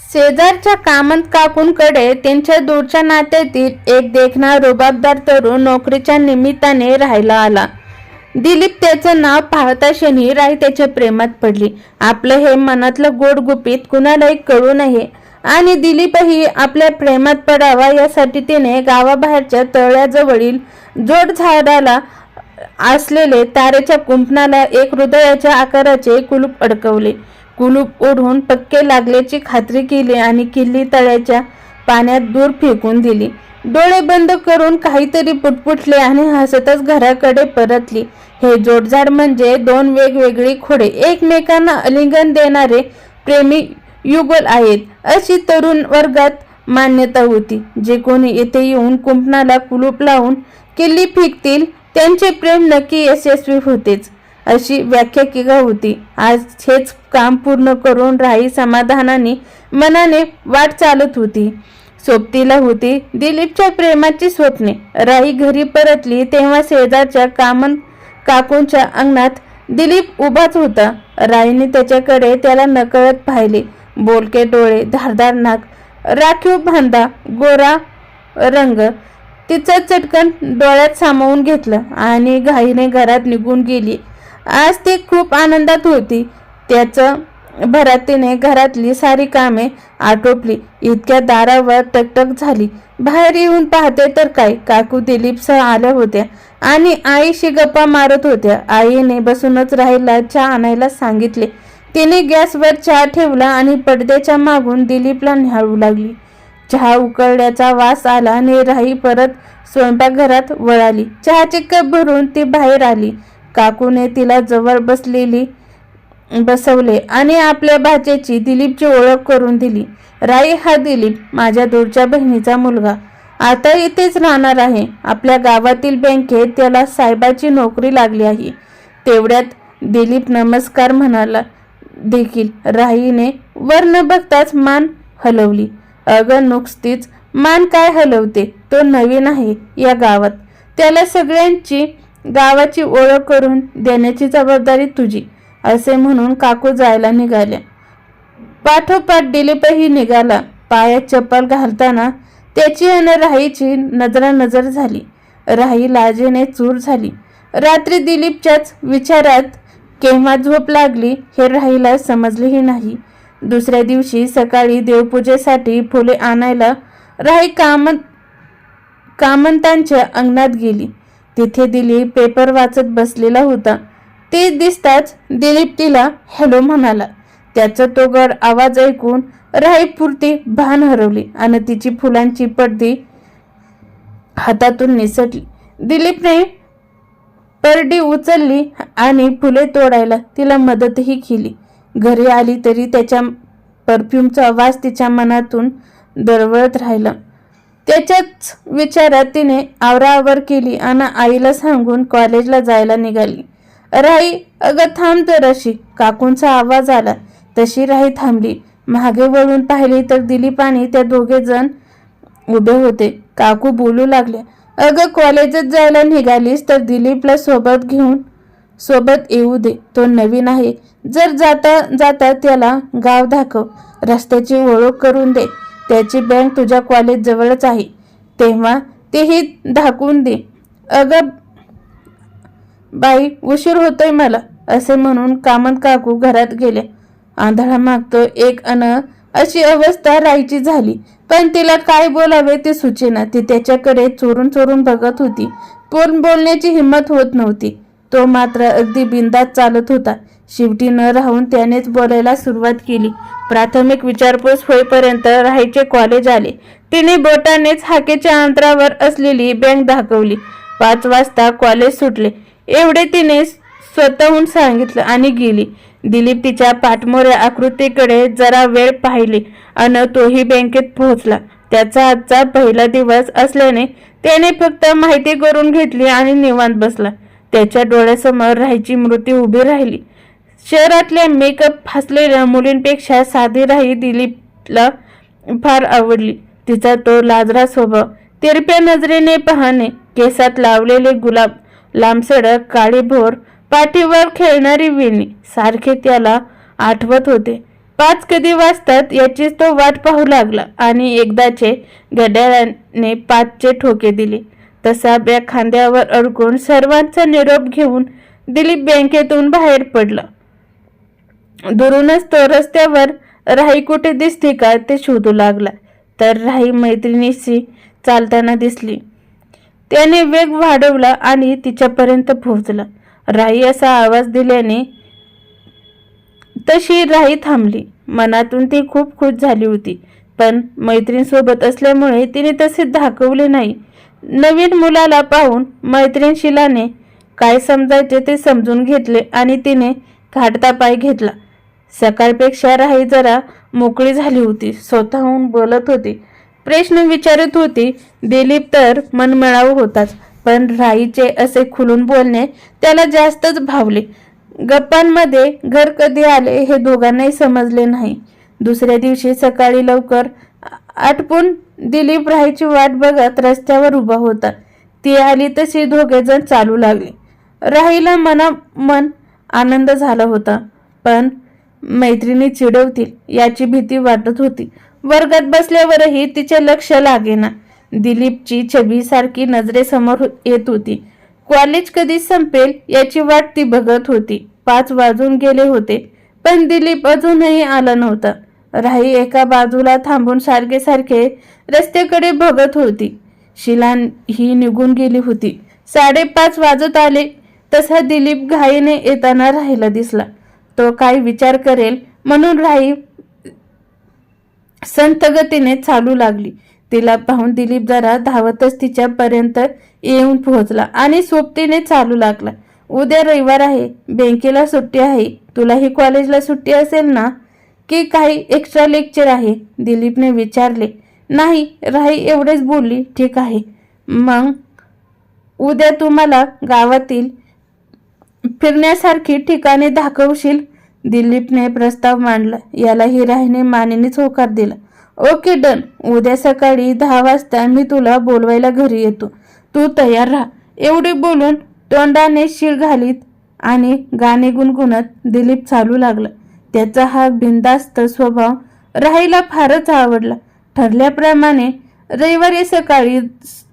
शेजारच्या कामंत काकूंकडे त्यांच्या दूरच्या नात्यातील एक देखणा रुबाबदार तरुण नोकरीच्या निमित्ताने राहायला आला. दिलीप त्याचं नाव पाहता क्षणी राई त्याच्या प्रेमात पडली. आपलं हे मनातलं गोड गुपित कुणालाही कळू नये. आणि दिलीपही आपल्या प्रेमात पडावा यासाठी तिने गावाबाहेरच्या तळ्याजवळील जोड झाडाला असलेले तारेच्या कुंपणाला एक हृदयाच्या आकाराचे कुलूप अडकवले. कुलूप ओढून पक्के लागल्याची खात्री केली आणि किल्ली तळ्याच्या पाण्यात दूर फेकून दिली. डोळे बंद करून काहीतरी पुटपुटले आणि हसतच घराकडे परतली. हे जोडजाड म्हणजे दोन वेगवेगळी खोडे. एकमेकांना अलिंगन देणारे प्रेमी युगल आहेत. अशी तरुण वर्गात मान्यता होती. जे कोणी येथे येऊन कुंपणाला कुलूप लावून किल्ली फेकतील त्यांचे प्रेम नक्की यशस्वी होतेच. अशी व्याख्या केगा होती. आज हेच काम पूर्ण करून राही समाधानाने मनाने वाट चालत होती. सोबतीला होती दिलीपच्या प्रेमाची स्वप्ने. राही घरी परतली तेव्हा शेजारच्या कामन काकूंच्या अंगणात दिलीप उभाच होता. राईने त्याच्याकडे त्याला नकळत पाहिले. बोलके डोळे धारदार नाक राखीव भांदा गोरा रंग तिचं चटकन डोळ्यात सामावून घेतलं आणि घाईने घरात निघून गेली. आज ती खूप आनंदात होती. त्याचं भरात तिने घरातली सारी कामे आटोपली. इतक्या दारावर टकटक झाली. बाहेर येऊन पाहते तर काय? काकू दिलीपसह आल्या होत्या आणि आईशी गप्पा मारत होत्या. आईने बसूनच राहायला चहा आणायला सांगितले. तिने गॅसवर चहा ठेवला आणि पडद्याच्या मागून दिलीपला न्याळू लागली. चहा उकळल्याचा वास आला आणि राही परत स्वयंपाकघरात वळाली. चहाचे कप भरून ती बाहेर आली. काकूने तिला जवळ बसलेली बसवले आणि आपल्या भाचेची दिलीपची ओळख करून दिली. राई हा दिलीप माझ्या दूरच्या बहिणीचा मुलगा. आता इथेच राहणार आहे. आपल्या गावातील बँकेत त्याला साहेबाची नोकरी लागली आहे. तेवढ्यात दिलीप नमस्कार म्हणाला. देखील राईने वर न बघताच मान हलवली. अगं नुकतीच मान काय हलवते? तो नवीन आहे या गावात. त्याला सगळ्यांची गावाची ओळख करून देण्याची जबाबदारी तुझी असे म्हणून काकू जायला निघाल्या पाठोपाठ दिलीपही निघाला. पायात चप्पल घालताना त्याची आणि राहीची नजरानजर झाली. राही लाजेने चूर झाली. रात्री दिलीपच्याच विचारात केव्हा झोप लागली हे राहीला समजलेही नाही. दुसऱ्या दिवशी सकाळी देवपूजेसाठी फुले आणायला राही कामत कामंतांच्या अंगणात गेली. तिथे दिलीप पेपर वाचत बसलेला होता. ते दिसताच दिलीप तिला हॅलो म्हणाला. त्याचा तो गड आवाज ऐकून राहीपुरती भान हरवली आणि तिची फुलांची पडदी हातातून निसटली. दिलीपने परडी उचलली आणि फुले तोडायला तिला मदतही केली. घरी आली तरी त्याच्या परफ्यूमचा वास तिच्या मनातून दरवळत राहिला. त्याच्याच विचारात तिने आवराआवर केली आणि आईला सांगून कॉलेजला जायला निघाली. राई अगं थांब तर अशी. काकूंचा आवाज आला. तशी राई थांबली. मागे वळून पाहिली तर दिलीप आणि त्या दोघे जण उभे होते. काकू बोलू लागले अगं कॉलेजात जायला निघालीस तर दिलीपला सोबत घेऊन सोबत येऊ दे. तो नवीन आहे. जर जाता जाता त्याला गाव दाखव. रस्त्याची ओळख करून दे. त्याची बँक तुझ्या कॉलेज जवळच आहे. तेव्हा तेही धाकून दे. अगं बाई उशीर होतोय मला असे म्हणून कामत काकू घरात गेले आंधळा मागतो एक अन अशी अवस्था राहायची झाली. पण तिला काय बोलावे ते सुचेना. ती त्याच्याकडे चोरून चोरून बघत होती. पण बोलण्याची हिंमत होत नव्हती. तो मात्र अगदी बिंदात चालत होता. शेवटी न राहून त्यानेच बोलायला सुरुवात केली. प्राथमिक विचारपूस होईपर्यंत राहायचे कॉलेज आले. तिने बोटानेच हाकेच्या अंतरावर असलेली बँक दाखवली पाच वाजता कॉलेज सुटले. एवढे तिने स्वतःहून सांगितलं आणि गेली. दिलीप तिच्या पाठमोऱ्या आकृतीकडे जरा वेळ पाहिली अन तोही बँकेत पोहोचला. त्याचा आजचा पहिला दिवस असल्याने त्याने फक्त माहिती करून घेतली आणि निवांत बसला. त्याच्या डोळ्यासमोर राहायची मृत्यू उभी राहिली. शहरातल्या मेकअप फासलेल्या मुलींपेक्षा साधी राही दिलीपला फार आवडली. तिचा तो लाजरा स्वभाव तिरप्या नजरेने पाहणे केसात लावलेले गुलाब लांबसडक काळीभोर पाठीवर खेळणारी विणी सारखे त्याला आठवत होते. पाच कधी वाजतात याचीच तो वाट पाहू लागला आणि एकदाचे घड्याळाने पाचचे ठोके दिले. तसा बॅग खांद्यावर अडकून सर्वांचा निरोप घेऊन दिलीप बँकेतून बाहेर पडला. दुरूनच तो रस्त्यावर राही कुठे दिसते का ते शोधू लागला. तर राही मैत्रिणीशी चालताना दिसली. त्याने वेग वाढवला आणि तिच्यापर्यंत पोहोचला. राही असा आवाज दिल्याने तशी राही थांबली. मनातून ती खूप खुश झाली होती. पण मैत्रीणसोबत असल्यामुळे तिने तसे दाखवले नाही. नवीन मुलाला पाहून मैत्रीण शिलाने काय समजायचे ते समजून घेतले आणि तिने घाटता पाय घेतला. सकाळपेक्षा राही जरा मोकळी झाली होती. स्वतःहून बोलत होती. प्रश्न विचारत होती. दिलीप तर मनमिळाऊ होताच पण राईचे असे खुलून बोलणे त्याला जास्तच भावले. गप्पांमध्ये घर कधी आले हे दोघांनाही समजले नाही. दुसऱ्या दिवशी सकाळी लवकर आटपून दिलीप राहीची वाट बघत रस्त्यावर उभा होता. ती आली तशी दोघेजण चालू लागले. राहीला मना मन आनंद झाला होता पण मैत्रिणी चिडवतील याची भीती वाटत होती. वर्गात बसल्यावरही तिचे लक्ष लागेना. दिलीपची छबी सारखी नजरेसमोर येत होती. कॉलेज कधी संपेल याची वाट ती बघत होती. पाच वाजून गेले होते पण दिलीप अजूनही आला नव्हता. राही एका बाजूला थांबून सारखे सारखे रस्त्याकडे बघत होती. शिला ही निघून गेली होती. साडेपाच वाजत आले तसा दिलीप घाईने येताना राहिला दिसला. तो काय विचार करेल? म्हणून राही संतगतीने चालू लागली. तिला पाहून दिलीप जरा धावतच तिच्यापर्यंत येऊन पोहोचला आणि सोबतीने चालू लागला. उद्या रविवार आहे. बँकेला सुट्टी आहे. तुलाही कॉलेजला सुट्टी असेल ना? की काही एक्स्ट्रा लेक्चर आहे? दिलीपने विचारले. नाही राही एवढेच बोलली. ठीक आहे. मग उद्या तुम्हाला गावातील फिरण्यासारखी ठिकाणे दाखवशील? दिलीपने प्रस्ताव मांडला. यालाही राहीने मानेनेच होकार दिला. Okay done. उद्या सकाळी दहा वाजता मी तुला बोलवायला घरी येतो. तू तयार राहा. एवढे बोलून तोंडाने शिळ घालीत आणि गाणे गुणगुणत दिलीप चालू लागला. त्याचा हा बिंदास्त स्वभाव राहायला फारच आवडला. ठरल्याप्रमाणे रविवारी सकाळी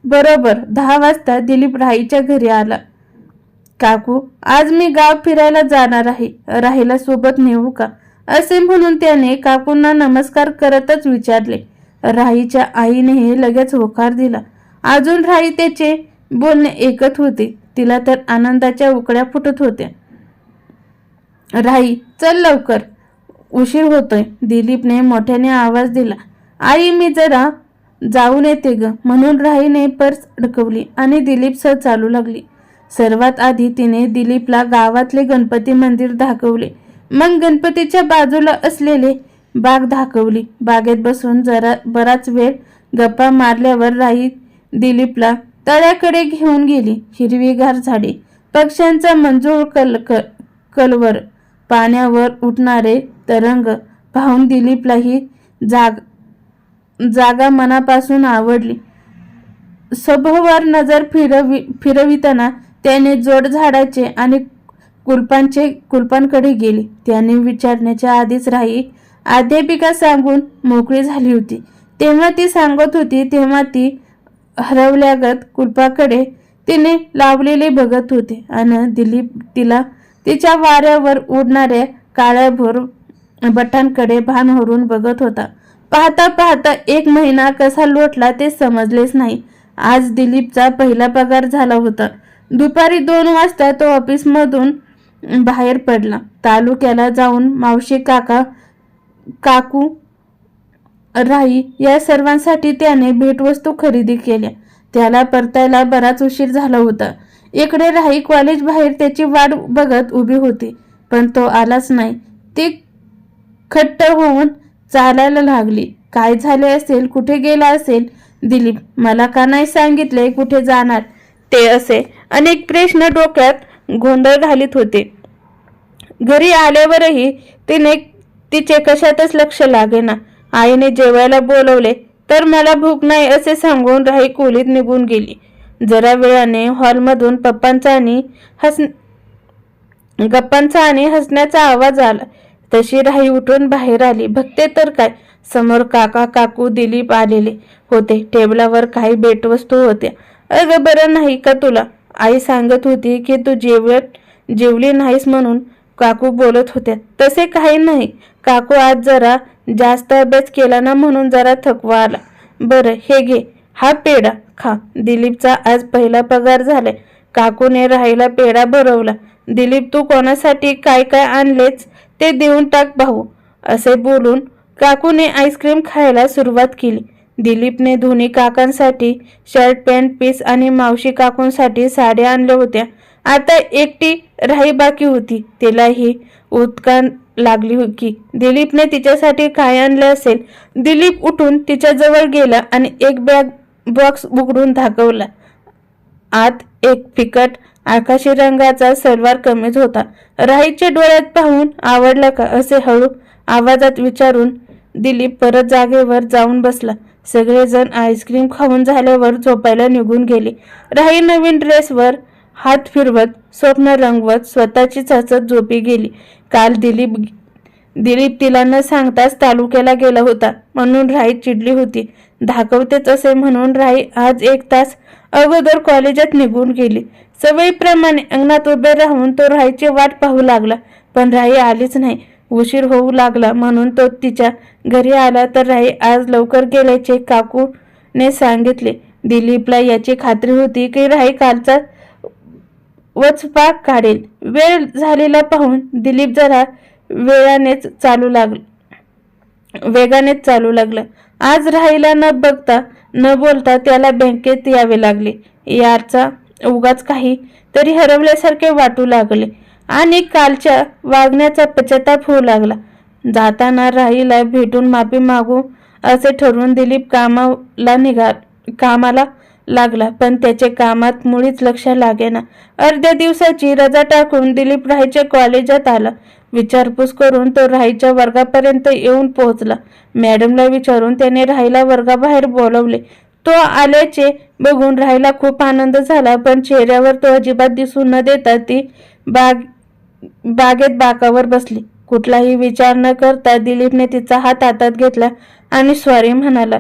बरोबर दहा वाजता दिलीप राहीच्या घरी आला. काकू आज मी गाव फिरायला जाणार आहे. राहीला सोबत नेऊ का? असे म्हणून त्याने काकूंना नमस्कार करतच विचारले. राहीच्या आईने हे लगेच होकार दिला. अजून राही त्याचे बोलणे ऐकत होते. तिला तर आनंदाच्या उकड्या फुटत होत्या. राही चल लवकर. उशीर होतोय. दिलीपने मोठ्याने आवाज दिला. आई मी जरा जाऊन येते ग. म्हणून राहीने पर्स अडकवली आणि दिलीप सह चालू लागली. सर्वात आधी तिने दिलीपला गावातले गणपती मंदिर दाखवले. मग गणपतीच्या बाजूला असलेले बाग दाखवली. बागेत बसून जरा बराच वेळ गप्पा मारल्यावर राही दिलीपला तळ्याकडे घेऊन गेली. हिरवीगार झाडे पक्ष्यांचा मंजूळ कल क- कलवर पाण्यावर उठणारे तरंग पाहून दिलीपलाही जाग जागा मनापासून आवडली. सभोवर नजर फिरवी फिरविताना त्याने जोड झाडाचे आणि कुलपांचे कुलपांकडे गेले. त्याने विचारण्याच्या आधीच राही अध्यापिका सांगून मोकळी झाली होती. तेव्हा ती सांगत होती तेव्हा ती हरवल्यागत कुलपाकडे तिने लावलेले बघत होते आणि दिलीप तिला तिच्या वाऱ्यावर उडणाऱ्या काळ्याभोर भटांकडे बटांकडे भान हरून बघत होता. पाहता पाहता एक महिना कसा लोटला ते समजलेच नाही. आज दिलीपचा पहिला पगार झाला होता. दुपारी दोन वाजता तो ऑफिसमधून बाहेर पडला. तालुक्याला जाऊन मावशी काका काकू राही या सर्वांसाठी त्याने भेटवस्तू खरेदी केल्या. त्याला परतायला बराच उशीर झाला होता. इकडे राही कॉलेज बाहेर त्याची वाट बघत उभी होती पण तो आलाच नाही. ती खट्ट होऊन चालायला लागली. काय झाले असेल? कुठे गेला असेल? दिलीप मला का नाही सांगितले कुठे जाणार? ते असे अनेक प्रश्न डोक्यात गोंधळ घालीत होते. घरी आल्यावरही तिने तिचे कशातच लक्ष लागेना. आईने जेवायला बोलवले तर मला भूक नाही असे सांगून राही खोलीत निघून गेली. जरा वेळाने हॉलमधून पप्पांचा आणि हस गप्पांचा आणि हसण्याचा आवाज आला. तशी राही उठून बाहेर आली. भक्ते तर काय? समोर काका काकू दिलीप आलेले होते. टेबलावर काही भेटवस्तू होत्या. अगं बरं नाही का तुला? आई सांगत होती की तू जेवत जेवली नाहीस म्हणून काकू बोलत होत्या. तसे काही नाही. काकू आज जरा जास्त अभ्यास केला ना म्हणून जरा थकवा आला. बरं हे घे. हा पेढा खा. दिलीपचा आज पहिला पगार झालाय. काकूने राहिला पेढा भरवला. दिलीप तू कोणासाठी काय काय आणलेच ते देऊन टाक भाऊ असे बोलून काकूने आईस्क्रीम खायला सुरुवात केली. दिलीपने धोनी काकांसाठी शर्ट पॅन्ट पीस आणि मावशी काकूंसाठी साड्या आणल्या होत्या. आता एकटी राही बाकी होती. तिलाही उत्कान लागली होती. दिलीपने तिच्यासाठी काय आणलं असेल? दिलीप उठून तिच्याजवळ गेला आणि एक बॅग बॉक्स उघडून दाखवला. आत एक फिकट आकाशी रंगाचा सलवार कमीज होता. राहीच्या डोळ्यात पाहून आवडला का असे हळू आवाजात विचारून दिलीप परत जागेवर जाऊन बसला. सगळेजण आईस्क्रीम खाऊन झाल्यावर झोपायला निघून गेले. राही नवीन ड्रेसवर हात फिरवत स्वप्न रंगवत स्वतःची चचत झोपी गेली. काल दिलीप दिलीप तिला न सांगताच तालुक्याला गेला होता. म्हणून राई चिडली होती. दाखवतेच असे म्हणून राई आज एक तास अगोदर कॉलेजात निघून गेली. सवयीप्रमाणे अंगणात उभे राहून तो राईची वाट पाहू लागला. पण राई आलीच नाही. उशीर होऊ लागला म्हणून तो तिच्या घरी आला तर राही आज लवकर गेल्याचे काकूने सांगितले. दिलीपला याची खात्री होती की राई कालचा वचपाक काढेल. वेळ झालेला पाहून दिलीप जरा वेळानेच चालू लागला वेगानेच चालू लागला. आज राहीला न बघता न बोलता त्याला बँकेत यावे लागले. याचा उगाच काही तरी हरवल्यासारखे वाटू लागले. आणि कालच्या वागण्याचा पश्चाताप होऊ लागला. जाताना राहीला भेटून माफी मागू असे ठरवून दिलीप कामाला निघा कामाला लागला. पण त्याचे कामात मुळीच लक्ष लागेना. अर्ध्या दिवसाची रजा टाकून दिलीप राहीच्या कॉलेजात आला. विचारपूस करून तो राहीच्या वर्गापर्यंत येऊन पोहोचला. मॅडमला विचारून त्याने राहीला वर्गाबाहेर बोलवले. तो आल्याचे बघून राहीला खूप आनंद झाला पण चेहऱ्यावर तो अजिबात दिसून न देता ती बाग बागेत बाकावर बसली. कुठलाही विचार न करता दिलीपने तिचा हात हातात घेतला आणि स्वारी म्हणाला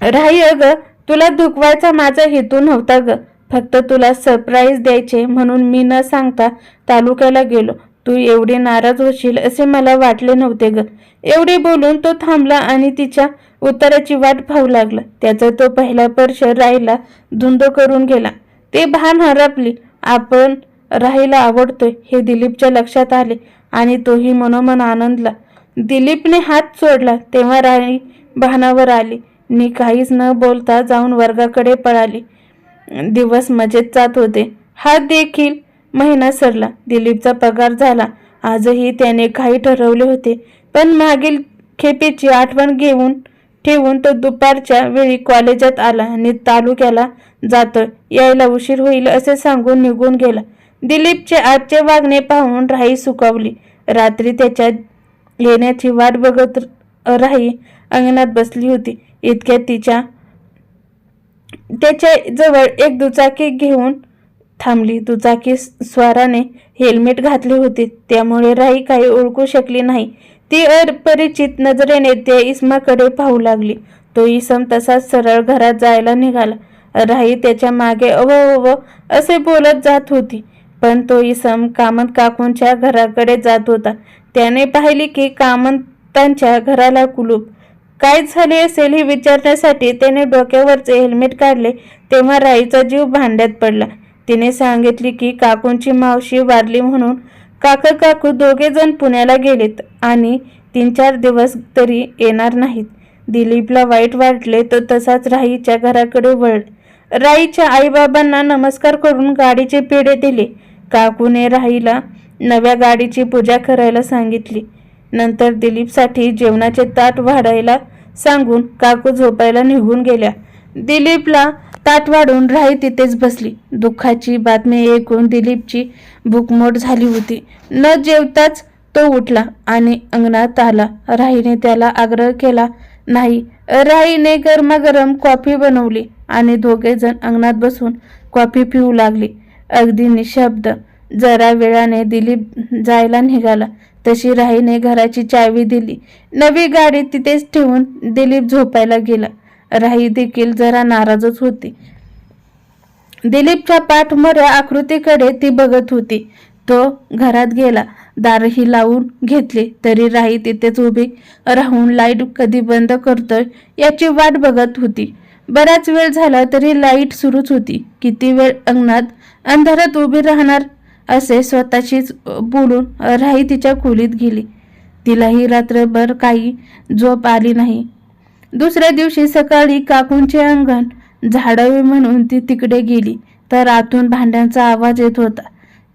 राही अग तुला दुखवायचा माझा हेतू नव्हता ग. फक्त तुला सरप्राईज द्यायचे म्हणून मी न सांगता तालुक्याला गेलो. तू एवढी नाराज होशील असे मला वाटले नव्हते ग. एवढे बोलून तो थांबला आणि तिच्या उत्तराची वाट पाहू लागला. त्याचा तो पहिला पर्श राहीला धुंद करून गेला. ते भान हरपली. आपण राहायला आवडतोय हे दिलीपच्या लक्षात आले आणि तोही मनोमन आनंदला. दिलीपने हात सोडला तेव्हा राणी भानावर आली. मी काहीच न बोलता जाऊन वर्गाकडे पळाली. दिवस मजेत जात होते. हा देखील महिना सरला. दिलीपचा पगार झाला. आजही त्याने काही ठरवले होते. पण मागील खेपेची आठवण घेऊन ठेवून तो दुपारच्या वेळी कॉलेजात आला आणि तालुक्याला जातोय. यायला उशीर होईल असे सांगून निघून गेला. दिलीपचे आजचे वागणे पाहून राही सुकावली रात्री त्याच्या येण्याची वाट बघत राही अंगणात बसली होती. इतक्यात तिच्या त्याच्याजवळ एक दुचाकी घेऊन थांबली. दुचाकी स्वाराने हेल्मेट घातले होते. त्यामुळे राही काही ओळखू शकली नाही. ती अपरिचित नजरेने त्या इसमाकडे पाहू लागली. तो इसम तसाच सरळ घरात जायला निघाला. राही त्याच्यामागे अव असे बोलत जात होती. पण तो इसम कामत काकूंच्या घराकडे जात होता. त्याने पाहिले की कामंतांच्या घराला कुलूप. काय झाले असेल हे विचारण्यासाठी त्याने डोक्यावरचे हेल्मेट काढले. तेव्हा राईचा जीव भांड्यात पडला. तिने सांगितले की काकूंची मावशी वारली म्हणून काका काकू दोघे जण पुण्याला गेलेत आणि तीन चार दिवस तरी येणार नाहीत. दिलीपला वाईट वाटले तो तसाच राईच्या घराकडे वळ राईच्या आईबाबांना नमस्कार करून गाडीचे पेढे दिले. काकूने राईला नव्या गाडीची पूजा करायला सांगितली. नंतर दिलीपसाठी जेवणाचे ताट वाढायला सांगून काकू झोपायला निघून गेल्या. दिलीपला ताट वाढून राही तिथेच बसली. दुःखाची बातमी ऐकून दिलीपची भूकमोड झाली होती. न जेवताच तो उठला आणि अंगणात आला. राहीने त्याला आग्रह केला नाही. राहीने गरमागरम कॉफी बनवली आणि दोघेजण अंगणात बसून कॉफी पिऊ लागली. अगदी निशब्द. जरा वेळाने दिलीप जायला निघाला. तशी राहीने घराची चावी दिली. नवी गाडी तिथेच ठेवून दिलीप झोपायला गेला. राही देखील जरा नाराजच होती. दिलीपच्या पाठमोऱ्या आकृतीकडे ती बघत होती. तो घरात गेला. दारही लावून घेतली. तरी राही तिथेच उभी राहून लाइट कधी बंद करतोय याची वाट बघत होती. बराच वेळ झाला तरी लाइट सुरूच होती. किती वेळ अंगणात अंधारात उभी राहणार असे स्वतःशीच बोलून राही तिच्या खोलीत गेली. तिलाही रात्रभर काही झोप आली नाही. दुसऱ्या दिवशी सकाळी काकूंचे अंगण झाडावे म्हणून ती तिकडे गेली. तर आतून भांड्यांचा आवाज येत होता.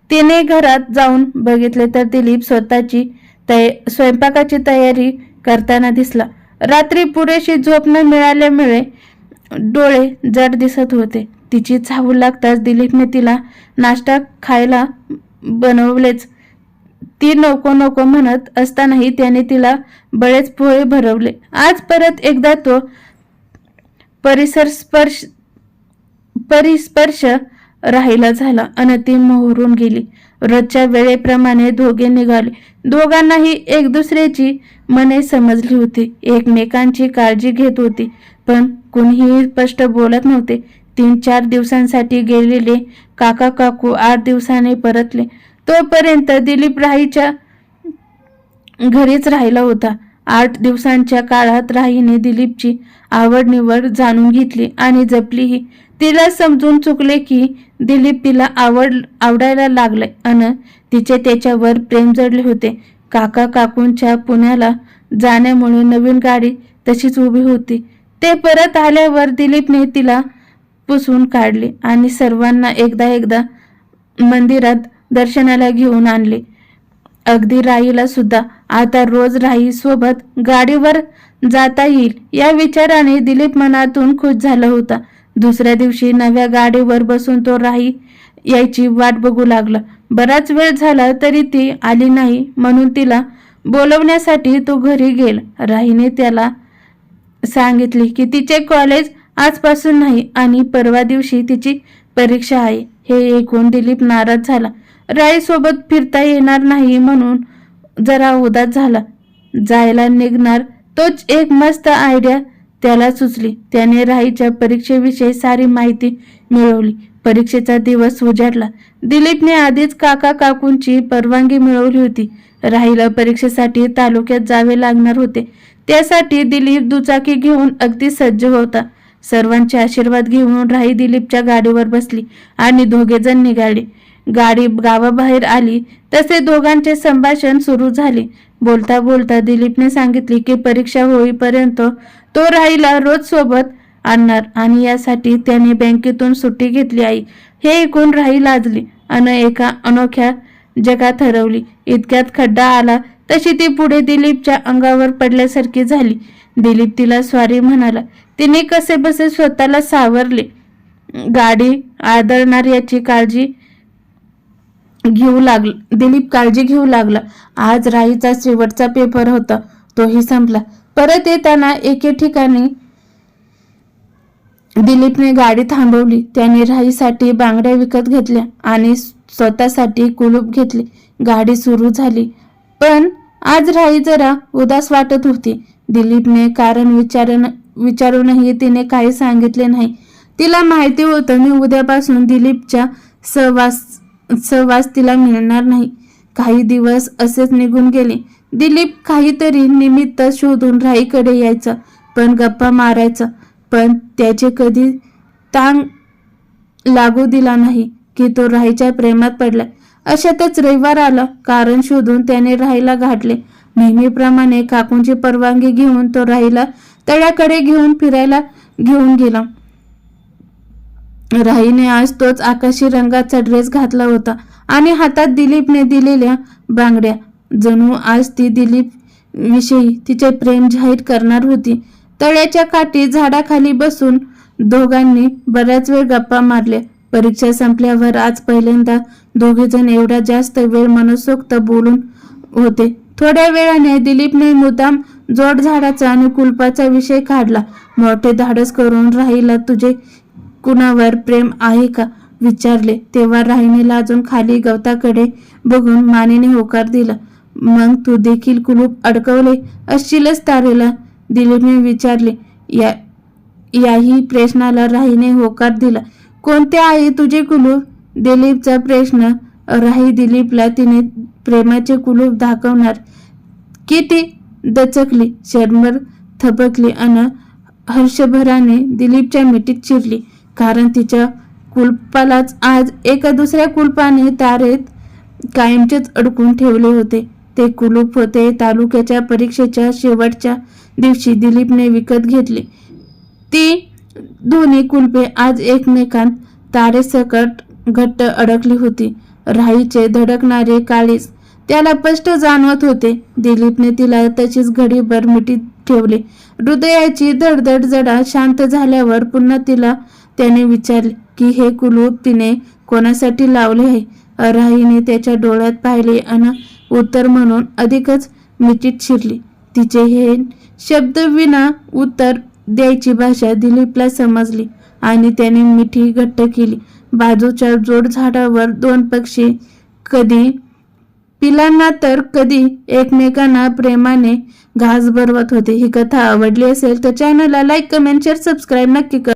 तिने घरात जाऊन बघितले तर दिलीप स्वतःची तय स्वयंपाकाची तयारी करताना दिसला. रात्री पुरेशी झोप न मिळाल्यामुळे डोळे जड दिसत होते. तिची चाहू लागताच दिलीपने तिला नाश्ता खायला बनवलेच. ती नको नको म्हणत असतानाही त्याने तिला बरेच पोहे भरवले. आज परत एकदा तो परिसर स्पर्श परिस्पर्श राहिला झाला अन ती मोहरून गेली. रोजच्या वेळेप्रमाणे दोघे निघाले. दोघांनाही एक दुसऱ्याची मने समजली होती. एकमेकांची काळजी घेत होती. पण कुणीही स्पष्ट बोलत नव्हते. तीन चार दिवसांसाठी गेलेले काका काकू आठ दिवसाने परतले. तोपर्यंत दिलीप राहीच्या घरीच राहिला होता. आठ दिवसांच्या काळात राहीने दिलीपची आवड निवड जाणून घेतली आणि जपलीही. तिला समजून चुकले की दिलीप तिला आवड आवडायला लागले अन तिचे त्याच्यावर प्रेम जडले होते. काका काकूंच्या पुण्याला जाण्यामुळे नवीन गाडी तशीच उभी होती. ते परत आल्यावर दिलीपने तिला पुसून काढले आणि सर्वांना एकदा एकदा मंदिरात दर्शनाला घेऊन आणले. अगदी राईला सुद्धा आता रोज राही सोबत गाडीवर जाता येईल या विचाराने दिलीप मनातून खुश झाला होता. दुसऱ्या दिवशी नव्या गाडीवर बसून तो राई यायची वाट बघू लागला. बराच वेळ झाला तरी ती आली नाही म्हणून तिला बोलवण्यासाठी तो घरी गेल. राहीने त्याला सांगितले की तिचे कॉलेज आजपासून नाही आणि परवा दिवशी तिची परीक्षा आहे. हे ऐकून दिलीप नाराज झाला. राईसोबत फिरता येणार नाही म्हणून जरा उदास झाला. जायला निघणार तोच एक मस्त आयडिया त्याला सुचली. त्याने राईच्या परीक्षेविषयी सारी माहिती मिळवली. परीक्षेचा दिवस उजाडला. दिलीपने आधीच काका काकूंची परवानगी मिळवली होती. राहीला परीक्षेसाठी तालुक्यात जावे लागणार होते. त्यासाठी दिलीप दुचाकी घेऊन अगदी सज्ज होता. सर्वांचे आशीर्वाद घेऊन राही दिलीपच्या गाडीवर बसली आणि दोघेजण निघाले. गाडी गावाबाहेर आली तसे दोघांचे संभाषण सुरू झाले. बोलता बोलता दिलीपने सांगितले की परीक्षा होईपर्यंत तो राहीला रोज सोबत आणणार आणि यासाठी त्याने बँकेतून सुट्टी घेतली आहे हे ऐकून राही लाजली आणि एका अनोख्या जगात हरवली. इतक्यात खड्डा आला तशी ती पुढे दिलीपच्या अंगावर पडल्यासारखी झाली. दिलीप तिला स्वारी म्हणाला तिने कसे बसे स्वतःला सावरले? गाडी आदळणार याची काळजी घेऊ लागल. दिलीप काळजी घेऊ लागला. आज राईचा शेवटचा पेपर होता. तोही संपला. परत येताना एके ठिकाणी दिलीपने गाडी थांबवली. त्याने राईसाठी बांगड्या विकत घेतल्या आणि स्वतःसाठी कुलूप घेतले. गाडी सुरू झाली. पण आज राई जरा उदास वाटत होती. दिलीपने कारण विचारण विचारूनही तिने काही सांगितले नाही. तिला माहिती होतं मी उद्यापासून दिलीपच्या सहवास सहवास तिला मिळणार नाही. काही दिवस असेच निघून गेले. दिलीप काहीतरी निमित्त शोधून राईकडे यायचं पण गप्पा मारायचा पण त्याचे कधी तांग लागू दिला नाही की तो राहीच्या प्रेमात पडला अशातच रविवार आला. कारण शोधून त्याने राहीला गाठले. नेहमीप्रमाणे काकूंची परवानगी घेऊन तो राहीला तळ्याकडे घेऊन फिरायला घेऊन गेला. राहीने आज तोच आकाशी रंगाचा ड्रेस घातला होता आणि हातात दिलीपने दिलेल्या बांगड्या. जणू आज ती दिलीप विषयी तिचे प्रेम जाहीर करणार होती. तळ्याच्या काठी झाडाखाली बसून दोघांनी बऱ्याच वेळ गप्पा मारल्या. परीक्षा संपल्यावर आज पहिल्यांदा दोघेजण एवढा जास्त वेळ मनसोक्त बोलून होते. थोड्या वेळाने दिलीपने मुद्दाम जोड झाडाचा आणि कुलपाचा विषय काढला. मोठे धाडस करून राहीला तुझे कुणावर प्रेम आहे का? विचारले. तेव्हा राहिने लाजून खाली गवताकडे बघून मानेने होकार दिला. मग तू देखील कुलूप अडकवले असशीलच तारेला दिलीपने विचारले. या याही प्रश्नाला राहीने होकार दिला. कोणते आहे तुझे कुलूप दिलीपचा प्रश्न. राही दिलीपला तिने प्रेमाचे कुलूप दाखवणार. किती? दचकली शर्मर थबकली अन हर्षभराने दिलीपच्या मिठीत शिरली कारण तिच्या कुलपालाच आज एका दुसऱ्या कुलपाने तारेत कायमचेच अडकून ठेवले होते. ते कुलूप होते तालुक्याच्या परीक्षेच्या शेवटच्या दिवशी दिलीपने विकत घेतली. ती दोन्ही कुलपे आज एकमेकांत तारेसकट घट्ट अडकली होती. राईचे धडकणारे काळीज त्याला स्पष्ट जाणवत होते. दिलीपने तिला तशीच घडीभर मिठीत ठेवले. हृदयाची धडधड जडा शांत झाल्यावर पुन्हा तिला त्याने विचारले की हे कुलूप तिने कोणासाठी लावले आहे? राहीने त्याच्या डोळ्यात पाहिले आणि उत्तर म्हणून अधिकच मिठीत शिरली. तिचे हे शब्द विना उत्तर द्यायची भाषा दिलीपला समजली आणि त्याने मिठी घट्ट केली. बाजूच्या जोड झाडावर दोन पक्षी कधी पिलांना तर कधी एकमेकांना प्रेमाने घास भरवत होते. ही कथा आवडली असेल तर चॅनलला लाईक कमेंट शेअर सबस्क्राईब नक्की कर.